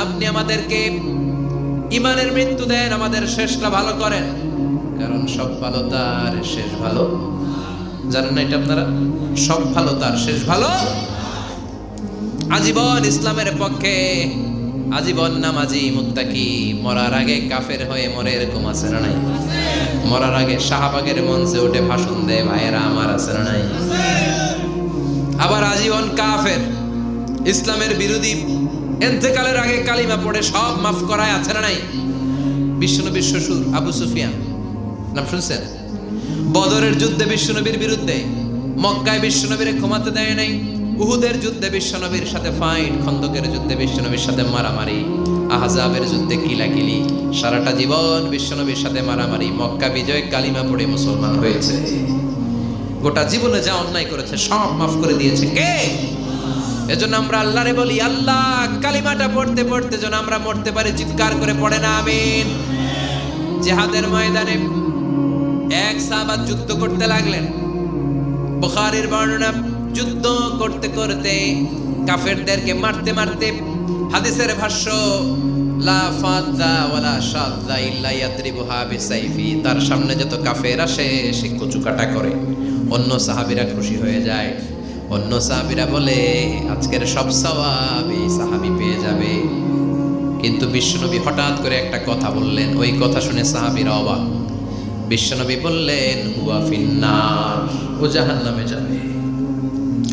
আপনি আমাদেরকে ইমানের মৃত্যু দেন, আমাদের শেষটা ভালো করেন। কারণ সব ভালো তার শেষ ভালো। জানেন না এটা আপনারা? সব ভালো তার শেষ ভালো। আজীবন ইসলামের পক্ষে আজীবন নামাজি মুত্তাকি। মরার আগে কাফের হয়ে মরে এরকম আছে না নাই? মরার আগে শাহবাগের মঞ্চে উঠে ভাষণ দেয়, ভাইয়েরা, আমার আছে না নাই? আবার আজীবন কাফের। ইসলামের বিরোধী এন্তেকালের আগে কালিমা পড়ে সব মাফ করায় আছে না নাই? বিশ্বনবীর শ্বশুর আবু সুফিয়ান। নাম শুনছেন? বদরের যুদ্ধে বিশ্বনবীর বিরুদ্ধে, মক্কায় বিশ্বনবীর ক্ষমাতে দেয় নাই। উহুদের যুদ্ধে বিশ্বনবীর সাথে ফাইট, খন্দকের যুদ্ধে বিশ্বনবীর সাথে মারামারি, আহজাবের যুদ্ধে কিলাকিলি। সারাটা জীবন বিশ্বনবীর সাথে মারামারি। মক্কা বিজয় কালিমা পড়ে মুসলমান হয়েছে। গোটা জীবনে যা অন্যায় করেছে, সব মাফ করে দিয়েছে। কে? এজন্য আমরা আল্লাহরে বলি, আল্লাহ, কালিমাটা পড়তে পড়তে যেন আমরা মরতে পারি, চিৎকার করে পড়ে না, আমিন। জেহাদের ময়দানে এক সাহাবাত যুদ্ধ করতে লাগলেন। বুখারীর বর্ণনা, যুদ্ধ করতে করতে কাফেরদেরকে মারতে মারতে হাদিসের ভাষ্য, লা ফাদ্দা ওয়ালা শাদ্দা ইল্লা ইয়াদরিবুহা বিসাইফি, তার সামনে যত কাফের আসে, সে কচুকাটা করে। অন্য সাহাবীরা খুশি হয়ে যায়। অন্য সাহাবিরা বলে, আজকের সব সওয়াব এই সাহাবী পেয়ে যাবে। কিন্তু বিশ্বনবী হঠাৎ করে একটা কথা বললেন, ওই কথা শুনে সাহাবীরা অবাক। বিশ্বনবী বললেন, হুয়া ফিন্নার, ও জাহান নামে যাবে।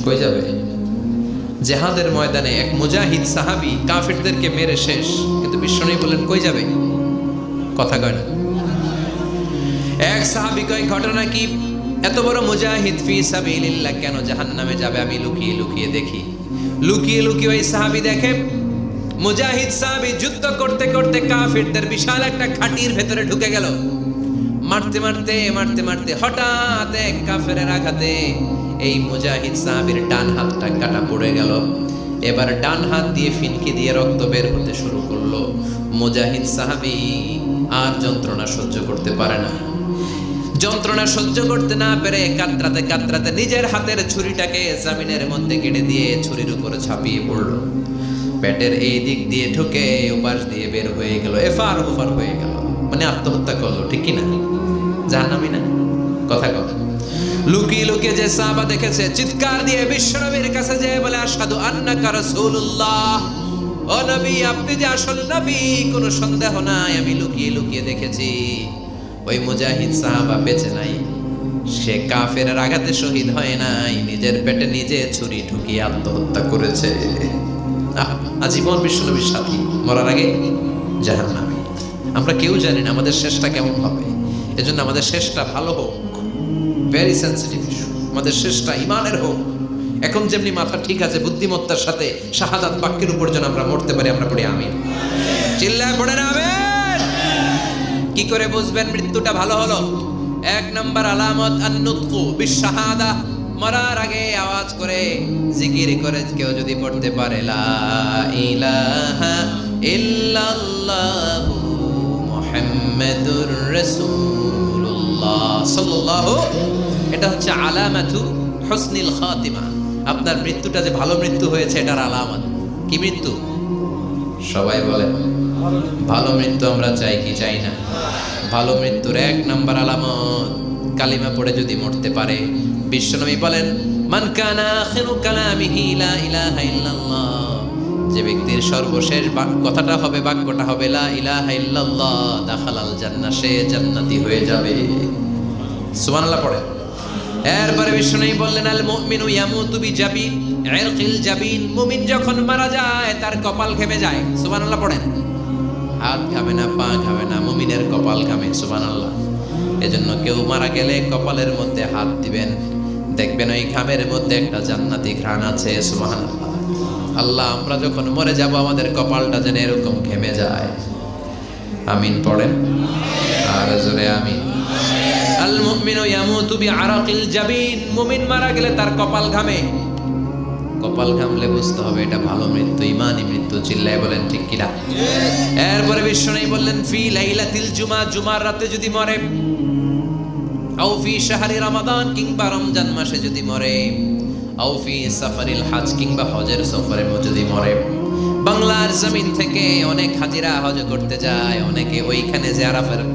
কই যাবে? জেহাদের ময়দানে এক মুজাহিদ সাহাবি কাফিরদেরকে মেরে শেষ। কিন্তু বিশ্বনবী বললেন, কই যাবে? কথা কয় এক সাহাবি কয়, ঘটনা কি? এত বড় মুজাহিদ ফি সাবিলিল্লাহ কেন জাহান্নামে যাবে? আমি লুকিয়ে লুকিয়ে দেখি। লুকিয়ে লুকিয়ে ওই সাহাবি দেখে, মুজাহিদ সাহাবি যুদ্ধ করতে করতে কাফিরদের বিশাল একটা ঘাটির ভেতরে ঢুকে গেল। মারতে মারতে মারতে মারতে হঠাৎ এক কাফেরের আঘাতে এই মুজাহিদ সাহাবির ডান হাতটা কাটা পড়ে গেল। এবার ডান হাত দিয়ে ফিনকি দিয়ে রক্ত বের হতে শুরু করল। মুজাহিদ সাহাবি আর যন্ত্রণা সহ্য করতে পারে না। যন্ত্রণা সহ্য করতে না পেরে কাতরাতে কাতরাতে নিজের হাতের ছুরিটাকে জামিনের মধ্যে কেটে দিয়ে ছুরির উপরে ছাপিয়ে পড়ল। পেটের এই দিক দিয়ে ঢুকে উপাস দিয়ে বের হয়ে গেল, এফার ওফার হয়ে গেল। মানে আত্মহত্যা করল, ঠিক কি না? জাহান্নামি না? কথা কর লুকিয়ে লুকিয়ে যে সাহাবা দেখেছে, চিৎকার দিয়ে বিশ্বনবীর কাছে যেয়ে বলে আসাদু আন্নাকা রাসূলুল্লাহ। ও নবী, আপনি যে আসল নবী, কোনো সন্দেহ নাই, আমি লুকিয়ে লুকিয়ে দেখেছি। ওই মুজাহিদ সাহাবা বেঁচে নাই। সে কাফের আঘাতে শহীদ হয় নাই, নিজের পেটে নিজে ছুরি ঢুকিয়ে আত্মহত্যা করেছে। আজীবন বিশ্বনবীর সাথী, মরার আগে জাহান্নামী। আমরা কেউ জানি না আমাদের শেষটা কেমন হবে। এজন্য আমাদের শেষটা ভালো হোক ভেরি সেন্সিটিভ ইস্যু আমাদের শেষটা ইমানের হোক। এখন যেমনি মাথা ঠিক আছে, বুদ্ধিমত্তার সাথে শাহাদাত বাক্যের উপর যেন আমরা মরতে পারি, আমরা পড়ি আমিন। চিল্লায় পড়ে না আমিন। কি করে বুঝবেন মৃত্যুটা ভালো হলো? এক নম্বর আলামত, আন্নুতকু বিশাহাদা মরার আগে আওয়াজ করে জিকির করে কেউ যদি পড়তে পারে, লা ইলাহা ইল্লাল্লাহু মুহাম্মাদুর রাসূলুল্লাহ সাল্লাল্লাহু এটা হচ্ছে আলামাতু হুসনিল খাতিমা। আপনার মৃত্যুটা যে ভালো মৃত্যু হয়েছে, এটার আলামত। কি মৃত্যু? সবাই বলে। ভালো মৃত্যু আমরা চাই কি চাই না? ভালো মৃত্যুর এক নাম্বার আলামত, কালিমা পড়ে যদি মরতে পারে, বিশ্বনবী বলেন, মান কানা আখিরু কালামিহি লা ইলাহা ইল্লাল্লাহ। যে ব্যক্তির সর্বশেষ কথাটা হবে, বাক্যটা হবে, লা ইলাহা ইল্লাল্লাহ। দাখালাল জান্নাহ, সে জান্নাতি হয়ে যাবে। সুবহানাল্লাহ পড়ে। এরপরে বিষ্ণু বললেন, আল মুমিনু ইয়ামুতু বিজাবিন ইরকিল জাবিন। মুমিন যখন মারা যায়, তার কপাল ঘেমে যায়। সুবহানাল্লাহ পড়েন। হাত ঘামে না, পা ঘামে না, মুমিনের কপাল ঘামে সুবহানাল্লাহ। এজন্য কেউ মারা গেলে কপালের মধ্যে হাত দিবেন। দেখবেন ওই ঘামের মধ্যে একটা জান্নাতি ঘ্রাণ আছে, সুবহানাল্লাহ। আল্লাহ, আমরা যখন মরে যাব, আমাদের কপালটা যেন এরকম ঘেমে যায়। আমিন পড়েন। আর জোরে আমিন। আল মুমিনু ইয়ামুতু বিআরাকিল জাবিন। মুমিন মারা গেলে তার কপাল ঘামে। কপাল ঘামলে বুঝতে হবে এটা ভালো মৃত্যু ইমানি মৃত্যু, চিল্লায় বলেন ঠিক কিনা? এরপরে বিশ্বনাই বললেন, ফি লাইলাতিল জুমা, জুমার রাতে যদি মরে, আও ফি শাহরি কিংবা রমজান মাসে যদি মরে, আও ফি সাফারিল হাজ কিংবা হজের সফরে যদি মরে। বাংলার জমিন থেকে অনেক হাজিরা হজ করতে যায়, অনেকে ওইখানে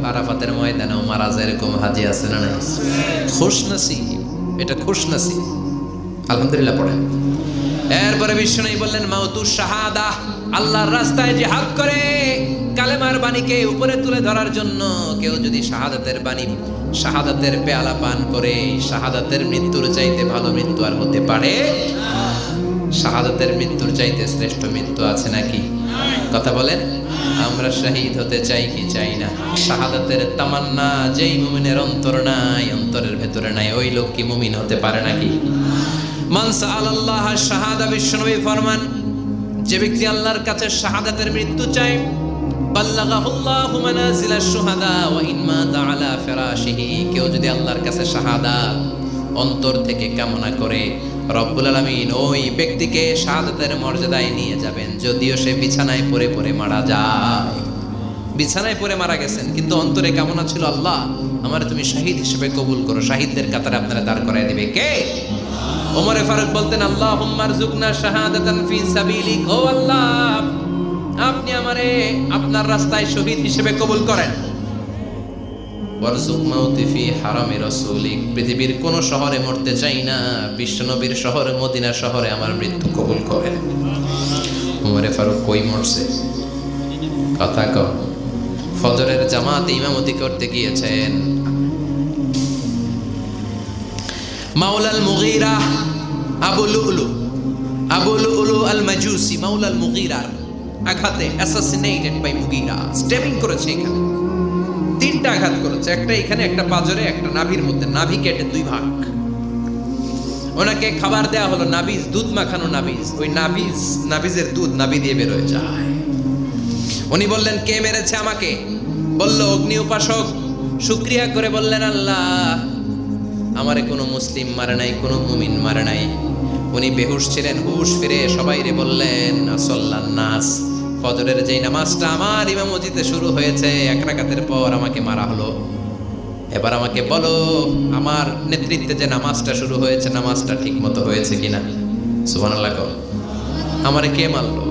আরাফাতের ময়দানেও মারা যায়, এরকম হাজি আছে না খুশ নসিব এটা খুশ নসিব আলহামদুলিল্লাহ, পড়েন। এরপরে বিষ্ণু বললেন, মাউতু শাহাদা, আল্লাহর রাস্তায় যে হাত করে। কালেমার বাণীকে উপরে তুলে ধরার জন্য কেউ যদি শাহাদাতের বাণী, শাহাদাতের পেয়ালা পান করে, শাহাদাতের মৃত্যুর চাইতে ভালো মৃত্যু আর হতে পারে? শাহাদাতের মৃত্যুর চাইতে শ্রেষ্ঠ মৃত্যু আছে নাকি? কথা বলেন, আমরা শহীদ হতে চাই কি চাই না? শাহাদাতের তামান্না, যেই মুমিনের অন্তর নাই, অন্তরের ভেতরে নাই, ওই লোক কি মুমিন হতে পারে নাকি? আল্লাহ শাহাদা, বিশ্বনবী ফরমান, যে ব্যক্তি আল্লাহর কাছে শাহাদাতের মৃত্যু চায় কেউ যদি আল্লাহর কাছে শাহাদাত অন্তর থেকে কামনা করে, রব্বুল আলামিন ওই ব্যক্তিকে শাহাদাতের মর্যাদায় নিয়ে যাবেন, যদিও সে বিছানায় পরে পরে মারা যায়। বিছানায় পরে মারা গেছেন, কিন্তু অন্তরে কামনা ছিল আল্লাহ, আমার তুমি শাহিদ হিসেবে কবুল করো, শাহিদদের কাতারে আপনারা দাঁড় করাই দেবে। কে? ওমরে ফারুক বলতেন আল্লাহ হুম্মার জুগনা শাহাদাতান ফি সাবিলিক। ও আল্লাহ, আপনি আমারে আপনার রাস্তায় শহীদ হিসেবে কবুল করেন। ওয়ারজুক মাউতি ফি হারামে রাসূলিক। পৃথিবীর কোন শহরে মরতে চাই না, বিশ্বনবীর শহরে, মদিনা শহরে আমার মৃত্যু কবুল করেন। ওমরে ফারুক কই মরছে? কথা ক ফজরের জামাতে ইমামতি করতে গিয়েছেন। মাওলাল মুগীরা আবু লুলু আবু লুলু আল মাজুসি মাওলাল মুগীরার আঘাতে অ্যাসাসিনেটেড বাই মুগীরা স্টেপিং করেছে এখানে। তিনটা আঘাত করেছে। একটা এখানে, একটা পাজরে, একটা নাভির মধ্যে। নাভি কেটে দুই ভাগ। ওনাকে খাবার দেয়া হলো নাবিজ, দুধ মাখানো নাবিজ। ওই নাবিজ, নাবিজের দুধ নাবি দিয়ে বেরোয় যায়। উনি বললেন, কে মেরেছে আমাকে? বলল, অগ্নি উপাসক। শুক্রিয়া করে বললেন, আল্লাহ। আমারে কোনো মুসলিম মারে নাই, কোনো মুমিন মারে নাই। উনি বেহুশ ছিলেন, হুশ ফিরে সবাই রে বললেন আসল্লান নাস, ফজরের যেই নামাজটা আমার ইমামতিতে শুরু হয়েছে, এক রাকাতের পর আমাকে মারা হলো। এবার আমাকে বলো, আমার নেতৃত্বে যে নামাজটা শুরু হয়েছে, নামাজটা ঠিক মতো হয়েছে কিনা? সুবহানাল্লাহ কর আমারে কে মারলো?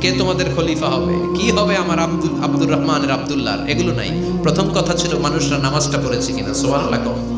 কে তোমাদের খলিফা হবে? কি হবে আমার আব্দুল, আব্দুর রহমানের আবদুল্লাহ এগুলো নাই। প্রথম কথা ছিল, মানুষরা নামাজটা পড়েছে কিনা? সুবহানাল্লাহ কর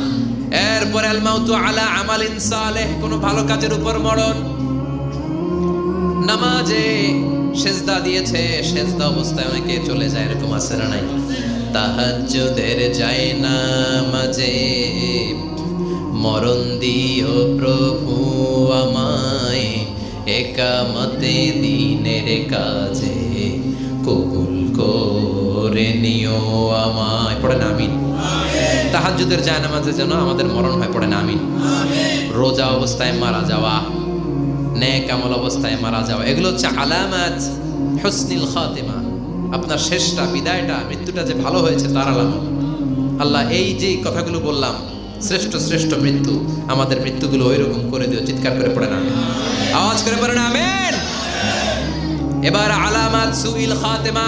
এরপরে আল মাউতু আলা আমালিন সালেহ, কোনো ভালো কাজের উপর মরণ। নামাজে সেজদা দিয়েছে, সেজদা অবস্থায় অনেকে চলে যায়, এরকম আছে না নাই। তাহাজ্জুদের যায় না মাঝে মরণ দিও প্রভু আমায়, একামতে দিনের কাজে কবুল করে নিও আমায়। পড়েন আমিন। তাহাজ্জুদের যায় নামাজে যেন আমাদের মরণ হয় না আমিন। রোজা অবস্থায় মারা যাওয়া নেক আমল অবস্থায় মারা যাওয়া এগুলো হচ্ছে আলামাত হসনিল খাতেমা। আপনার শেষটা বিদায়টা মৃত্যুটা যে ভালো হয়েছে তার আলামত। আল্লাহ এই যে কথাগুলো বললাম শ্রেষ্ঠ শ্রেষ্ঠ মৃত্যু আমাদের মৃত্যুগুলো ওই রকম করে দিও চিৎকার করে পড়ে না আওয়াজ করে পড়ে না আমেন। এবার আলামাত সুইল খাতেমা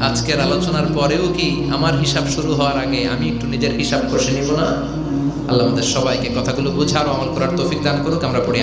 আজকের আলোচনার পরেও কি আমার হিসাব শুরু হওয়ার আগে আমি একটু নিজের হিসাব কষে নিব না আল্লাহ আমাদের সবাইকে কথাগুলো বোঝার আর আমল করার তৌফিক দান করুক, আমরা পড়ি।